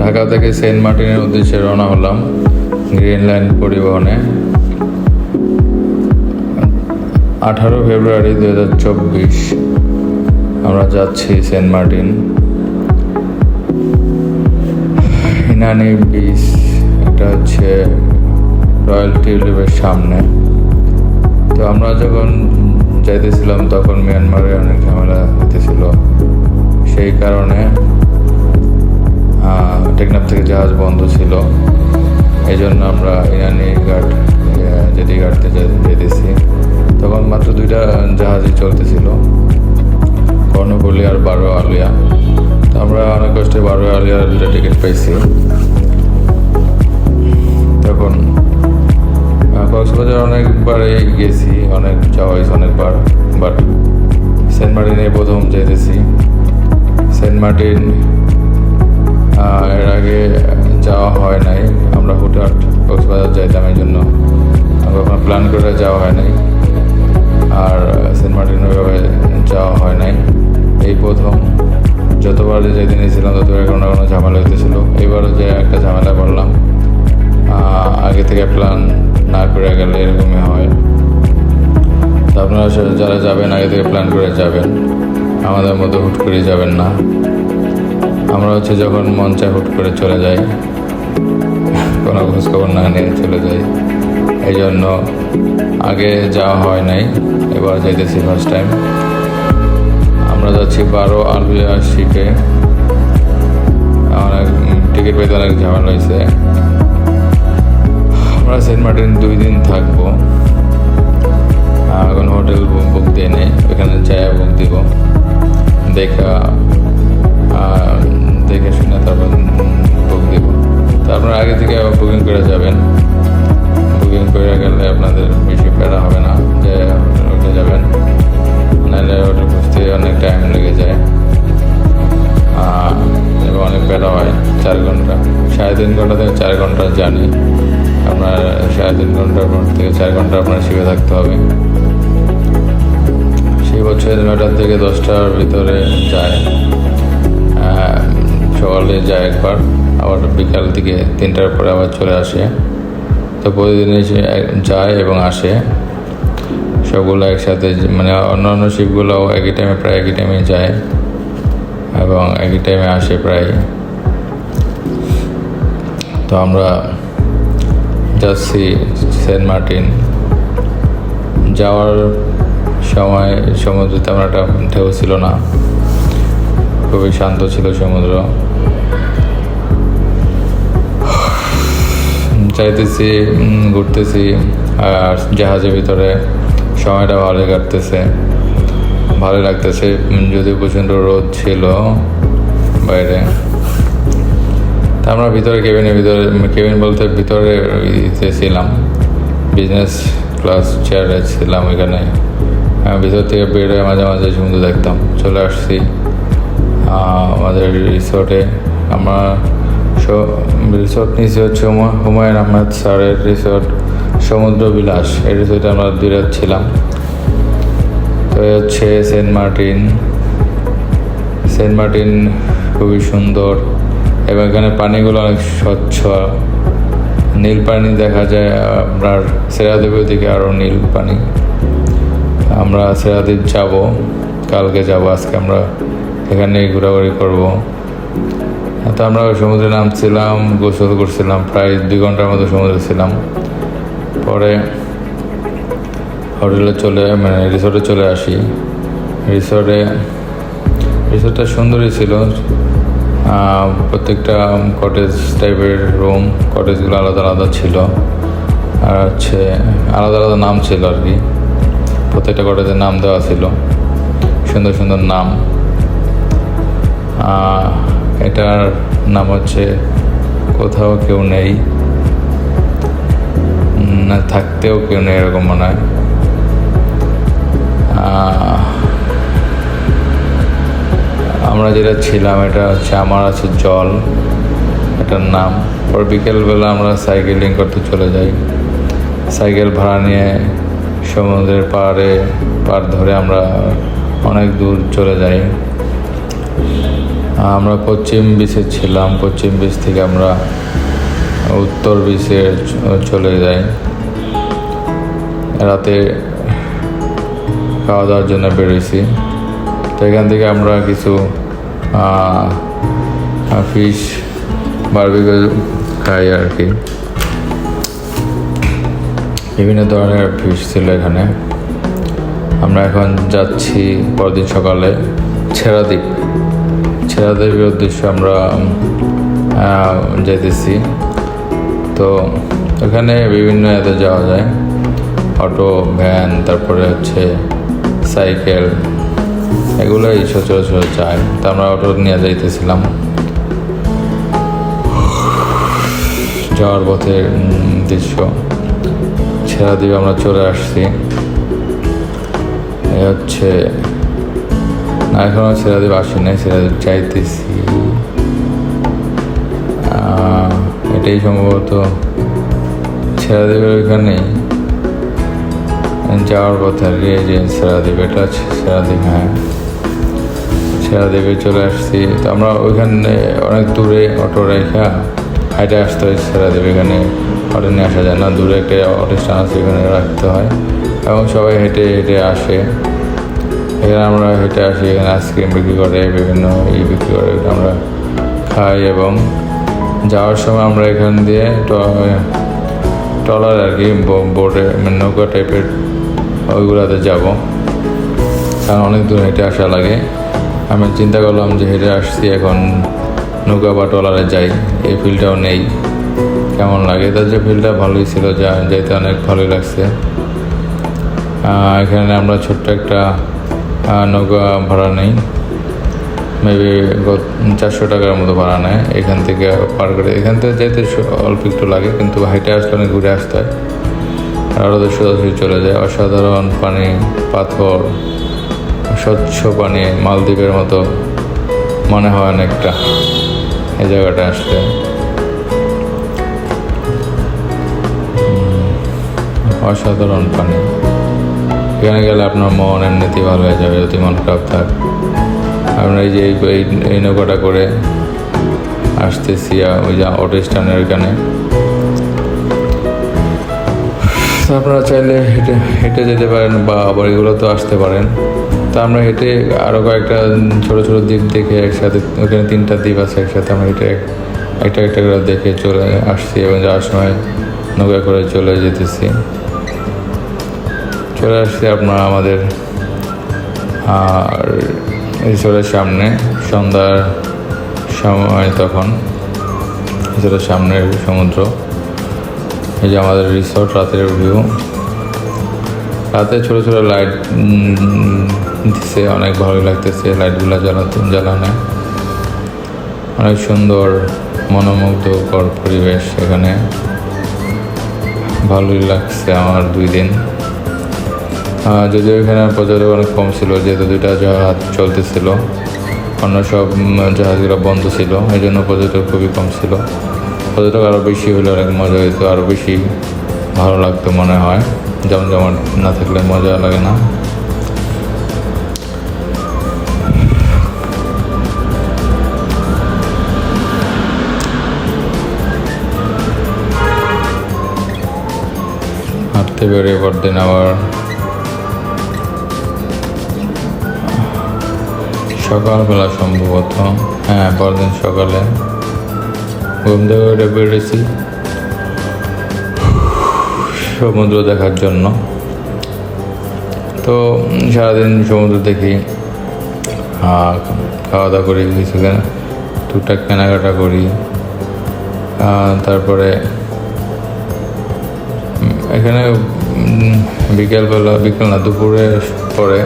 ঢাকা থেকে সেন্ট মার্টিনের উদ্দেশ্যে রওনা হলাম গ্রিন লাইন পরিবহনে। আঠারো ফেব্রুয়ারি দু হাজার চব্বিশ। আমরা যাচ্ছি সেন্ট মার্টিন। হিনানি বিচ, এটা হচ্ছে রয়্যাল টিউলিপের সামনে। তো আমরা যখন যাইতেছিলাম তখন মিয়ানমারে অনেক ঝামেলা হতেছিল সেই কারণে টেকনাফ থেকে জাহাজ বন্ধ ছিল। এই জন্য আমরা ইরানি ঘাট জেটি ঘাটতে যেতেছি তখন মাত্র দুইটা জাহাজই চলতেছিল। কর্ণফুলি আর বারো আলিয়া। তো আমরা অনেক কষ্টে বারো আলিয়ার দুটো টিকিট পাইছি। তখন কক্সবাজার অনেকবারই গেছি, অনেক যাওয়া হয়েছে অনেকবার। বাট সেন্ট মার্টিনে প্রথম যেতেছি। সেন্ট মার্টিন এর আগে যাওয়া হয় নাই। আমরা হুটহাট কক্সবাজার যাইতাম এই জন্য। কখনো প্ল্যান করে যাওয়া হয় নাই। আর সেন্ট মার্টিন ওইভাবে যাওয়া হয় নাই। এই প্রথম যতবার যেদিন ছিলাম ততবার কোনো না কোনো ঝামেলা হইতেছিল। এবারও যে একটা ঝামেলা করলাম। আগে থেকে প্ল্যান না করে গেলে এরকমই হয়। তো আপনারা যারা যাবেন, আগে থেকে প্ল্যান করে যাবেন। আমাদের মধ্যে হুট করে যাবেন না। আমরা হচ্ছে যখন চায় হুট করে চলে যাই, কোনো খোঁজখবর না নিয়ে চলে যাই। এই জন্য আগে যাওয়া হয় নাই, এবার যাইতেছি ফার্স্ট টাইম আমরা যাচ্ছি বারো আলুয়া শিপে অনেক টিকিট পেতে অনেক ঝামেলা হয়েছে। আমরা সেন্ট মার্টিন দুই দিন থাকব। এখন হোটেল বুক দিয়ে নেই এখানে যায় বুক দিব। দেখা দেখে শুনে তারপর বুক দিব। তারপর আগে থেকে বুকিং করে যাবেন। বুকিং করে গেলে আপনাদের বেশি প্যারা হবে না যে উঠে যাবেন। নাহলে হোটেল খুঁজতে অনেক টাইম লেগে যায়। এবং অনেক প্যারা হয়, চার ঘণ্টা। সাড়ে তিন ঘণ্টা থেকে চার ঘণ্টা জার্নি। আপনার সাড়ে তিন ঘণ্টার পর থেকে চার ঘণ্টা আপনার শিখে থাকতে হবে। সেই বছর নয়টার থেকে দশটার ভিতরে যায়। সকালে যায় একবার, আবার বিকাল থেকে তিনটার পরে আবার চলে আসে। তো প্রতিদিনই সে যায় এবং আসে। সবগুলো একসাথে মানে অন্যান্য শিপগুলোও একই টাইমে প্রায় একই টাইমে যায় এবং একই টাইমে আসে প্রায়। তো আমরা যাচ্ছি সেন্ট মার্টিন যাওয়ার সময় সমুদ্রে তেমন একটা ঢেউ ছিল না। খুবই শান্ত ছিল সমুদ্র। চাইতেছি ঘুরতেছি আর জাহাজের ভিতরে সময়টা ভালোই কাটতেছে। ভালো লাগতেছে যদিও প্রচণ্ড রোদ ছিল বাইরে। তা আমরা ভিতরে কেবিনের ভিতরে কেবিন বলতে ভিতরে ছিলাম। বিজনেস ক্লাস চেয়ারে ছিলাম আহ, ভিতর থেকে বের হয়ে মাঝে মাঝে সমুদ্র দেখতাম। চলে আসছি। আমাদের রিসোর্টে আমরা রিসোর্ট নিয়েছি হচ্ছে হুমা- হুমায়ুন আহমেদ স্যারের রিসোর্ট সমুদ্র বিলাস। এই রিসোর্টে আমরা দুই রাত ছিলাম। তো হচ্ছে সেন্ট মার্টিন। সেন্ট মার্টিন খুবই সুন্দর এবং এখানে পানিগুলো অনেক স্বচ্ছ। নীল পানি দেখা যায় আপনার সেরাদ্বীপের দিকে আরও নীল পানি। আমরা সেরাদ্বীপ যাব, কালকে যাব, আজকে আমরা এখানে ঘোরাঘুরি করব। তো আমরা সমুদ্রে নামছিলাম, গোসল করছিলাম, প্রায় দুই ঘণ্টার মতো সমুদ্রে ছিলাম। পরে হোটেলে চলে মানে রিসোর্টে চলে আসি। রিসোর্টে, রিসোর্টটা সুন্দরই ছিল। প্রত্যেকটা কটেজ টাইপের রুম, কটেজগুলো আলাদা আলাদা ছিল। আর হচ্ছে আলাদা আলাদা নাম ছিল আর কি। প্রত্যেকটা কটেজের নাম দেওয়া ছিল। সুন্দর সুন্দর নাম। এটার নাম হচ্ছে কোথাও কেউ নেই। না, থাকতেও কেউ নেই এরকম মনে হয়। আমরা যেটা ছিলাম, এটা হচ্ছে আমার আছে জল, এটার নাম। পর বিকেলবেলা আমরা সাইকেলিং করতে চলে যাই। সাইকেল ভাড়া নিয়ে সমুদ্রের পাড়ে, পাড় ধরে আমরা অনেক দূর চলে যাই। আমরা পশ্চিম বিচে ছিলাম, পশ্চিম বিচ থেকে আমরা উত্তর বিচে চলে যাই। রাতে খাওয়া দাওয়ার জন্য বেরোইছি তো এখান থেকে আমরা কিছু ফিশ বারবিকিউ খাই আর কি। বিভিন্ন ধরনের ফিশ ছিল এখানে। আমরা এখন যাচ্ছি পরদিন সকালে ছেড়াদ্বীপ। ছেড়াদ্বীপের উদ্দেশ্যে আমরা যেতেছি তো এখানে বিভিন্ন এতে যাওয়া যায়। অটো, ভ্যান, তারপরে হচ্ছে সাইকেল, এগুলোই সচরাচর যায় তো আমরা অটো নিয়ে যাইতেছিলাম। যাওয়ার পথে দৃশ্য। ছেড়া দিয়ে আমরা চলে আসছি। এ হচ্ছে না এখনও ছেড়াদ্বীপ আসি নাই ছেড়াদ্বীপ চাইতেছি। এটাই সম্ভবত। ছেড়াদ্বীপের ওইখানেই যাওয়ার পথে আর কি যে সেরাদ্বীপ এটা হচ্ছে সেরাদ্বীপ হ্যাঁ। সেরাদ্বীপে চলে আসছি। তো আমরা ওইখানে অনেক দূরে অটো রেখা হাইটে আসতে হয় সেরাদ্বীপ এখানে অটো নিয়ে আসা যায় না। দূরে একটা অটো স্ট্যান্ড আছে এখানে রাখতে হয়। এবং সবাই হেঁটে হেঁটে আসে। এখানে আমরা হেঁটে আসি, এখানে আইসক্রিম বিক্রি করে, বিভিন্ন ই বিক্রি করে আমরা খাই এবং যাওয়ার সময় আমরা এখান দিয়ে ট্রলার আর কি বোটে মানে নৌকা টাইপের ওইগুলোতে যাব। কারণ অনেক দূর হেঁটে আসা লাগে। আমি চিন্তা করলাম যে হেঁটে আসছি এখন নৌকা বা ট্রলারে যাই, এই ফিলটাও নেই, কেমন লাগে? তার যে ফিলটা ভালোই ছিল, যা যেতে অনেক ভালোই লাগছে। এখানে আমরা ছোট্ট একটা নৌকা ভাড়া নেই। মেবি চারশো টাকার মতো ভাড়া নেয়। এখান থেকে পার করে, এখান থেকে যেতে অল্প একটু লাগে, কিন্তু হাইটে আসলে অনেক ঘুরে আসতে হয়। আর ওদের সোজাসুজি চলে যায়। অসাধারণ পানি, পাথর, স্বচ্ছ পানি, মালদ্বীপের মতো। মনে হয় অনেকটা এই জায়গাটা আসলে। অসাধারণ পানি। এখানে গেলে আপনার মন এমনিতেই ভালো হয়ে যাবে যদি মন খারাপ থাক। আমরা এই যে এই- নৌকাটা করে আসতেছি ওই যে অটো স্ট্যান্ডের ওইখানে আপনারা চাইলে হেঁটে হেঁটে যেতে পারেন বা আবার এগুলো তো আসতে পারেন। তো আমরা হেঁটে আরও কয়েকটা ছোটো ছোটো দ্বীপ দেখে একসাথে, ওখানে তিনটা দ্বীপ আছে একসাথে আমরা হেঁটে একটা একটা করে দেখে চলে আসছি এবং যাওয়ার সময় নৌকা করে চলে যেতেছি। চলে আসছি আপনার আমাদের, আর রিসোর্টের সামনে, সন্ধ্যার সময় তখন রিসোর্টের সামনের সমুদ্র। এই যে আমাদের রিসোর্ট রাতের ভিউ রাতে ছোটো ছোটো লাইট দিছে, অনেক ভালো লাগতেছে লাইটগুলো জ্বালাতে, জ্বালানো। অনেক সুন্দর, মনোমুগ্ধকর পরিবেশ এখানে। ভালোই লাগছে আমার দুই দিন। যদিও এখানে পর্যটক অনেক কম ছিল, যেহেতু দুইটা জাহাজ চলতেছিল। অন্য সব জাহাজগুলো বন্ধ ছিল এই জন্য পর্যটক খুবই কম ছিল। পর্যটক আরও বেশি হলে অনেক মজা হইতো আরও বেশি ভালো লাগতো মনে হয়। যেমন যেমন না থাকলে মজা লাগে না। হাঁটতে বেরিয়ে পরদিন আবার সকালবেলা সম্ভবত। হ্যাঁ পরদিন সকালে। ঘুম থেকে উঠে বেরিয়েছি। সমুদ্র দেখার জন্য। তো সারাদিন সমুদ্র দেখি। খাওয়া দাওয়া করি কিছু কেনা টুকটাক কেনাকাটা করি। তারপরে এখানে বিকেলবেলা, বিকেল না দুপুরে পরে,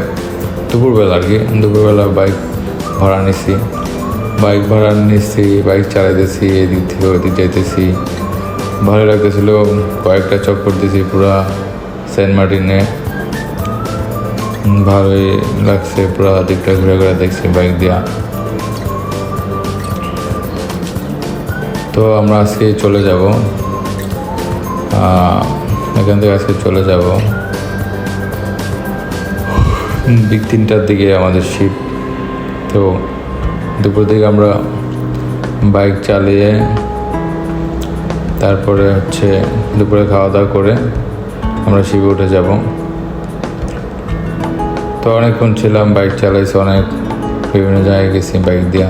দুপুরবেলা আর কি, দুপুরবেলা বাইক ভাড়া নিছি। বাইক ভাড়া নিচ্ছি বাইক চালাইতেছি, এদিক থেকে ওদিক যাইতেছি। ভালো লাগতেছিল, কয়েকটা চক করতেছি পুরা সেন্ট মার্টিনে। ভালোই লাগছে, পুরা দিকটা ঘুরে ঘুরে দেখছি বাইক দিয়া। তো আমরা আজকে চলে যাব। এখান থেকে আজকে চলে যাব। বিক তিনটার দিকে আমাদের শিপ তো দুপুর দিকে আমরা বাইক চালিয়ে তারপরে হচ্ছে দুপুরে খাওয়া দাওয়া করে আমরা শিবে উঠে যাব। তো অনেকক্ষণ ছিলাম বাইক চালাইছি অনেক, বিভিন্ন জায়গায় গেছি বাইক দিয়া।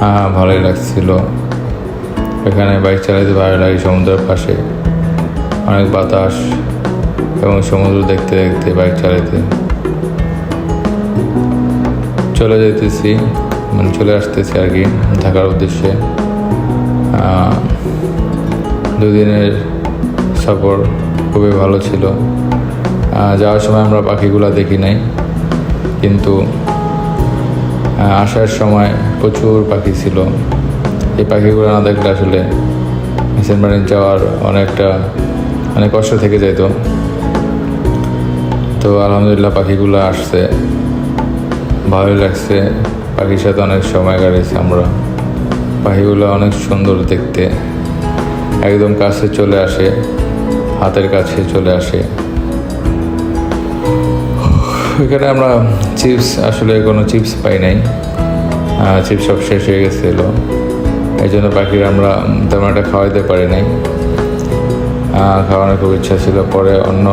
হ্যাঁ ভালোই লাগছিল। এখানে বাইক চালাইতে ভালো লাগে সমুদ্রের পাশে। অনেক বাতাস এবং সমুদ্র দেখতে দেখতে বাইক চালাইতে চলে যেতেছি মানে চলে আসতেছি আর কি ঢাকার উদ্দেশ্যে। দুদিনের সফর খুবই ভালো ছিল। যাওয়ার সময় আমরা পাখিগুলো দেখি নাই, কিন্তু আসার সময় প্রচুর পাখি ছিল। এই পাখিগুলো না দেখলে আসলে সেন্ট মার্টিন যাওয়ার অনেকটা অনেক কষ্ট থেকে যেত তো আলহামদুলিল্লাহ পাখিগুলো আসছে। ভালোই লাগছে। পাখির সাথে অনেক সময় কাটিয়েছি আমরা। পাখিগুলো অনেক সুন্দর দেখতে। একদম কাছে চলে আসে। হাতের কাছে চলে আসে। এখানে আমরা চিপস, আসলে কোনো চিপস পাই নাই। চিপস সব শেষ হয়ে গেছিল। এই জন্য পাখিরা আমরা তেমন একটা খাওয়াইতে পারি নাই। খাওয়ানোর খুব ইচ্ছা ছিল। পরে অন্য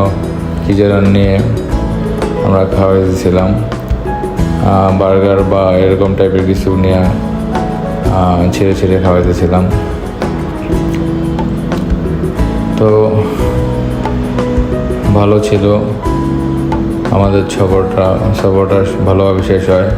কি যেন নিয়ে আমরা খাওয়াই দিয়েছিলাম বার্গার বা এরকম টাইপের কিছু নিয়ে ছেড়ে ছেড়ে খাওয়াইতেছিলাম। তো ভালো ছিল। আমাদের সফরটা সফরটা ভালোভাবে শেষ হয়।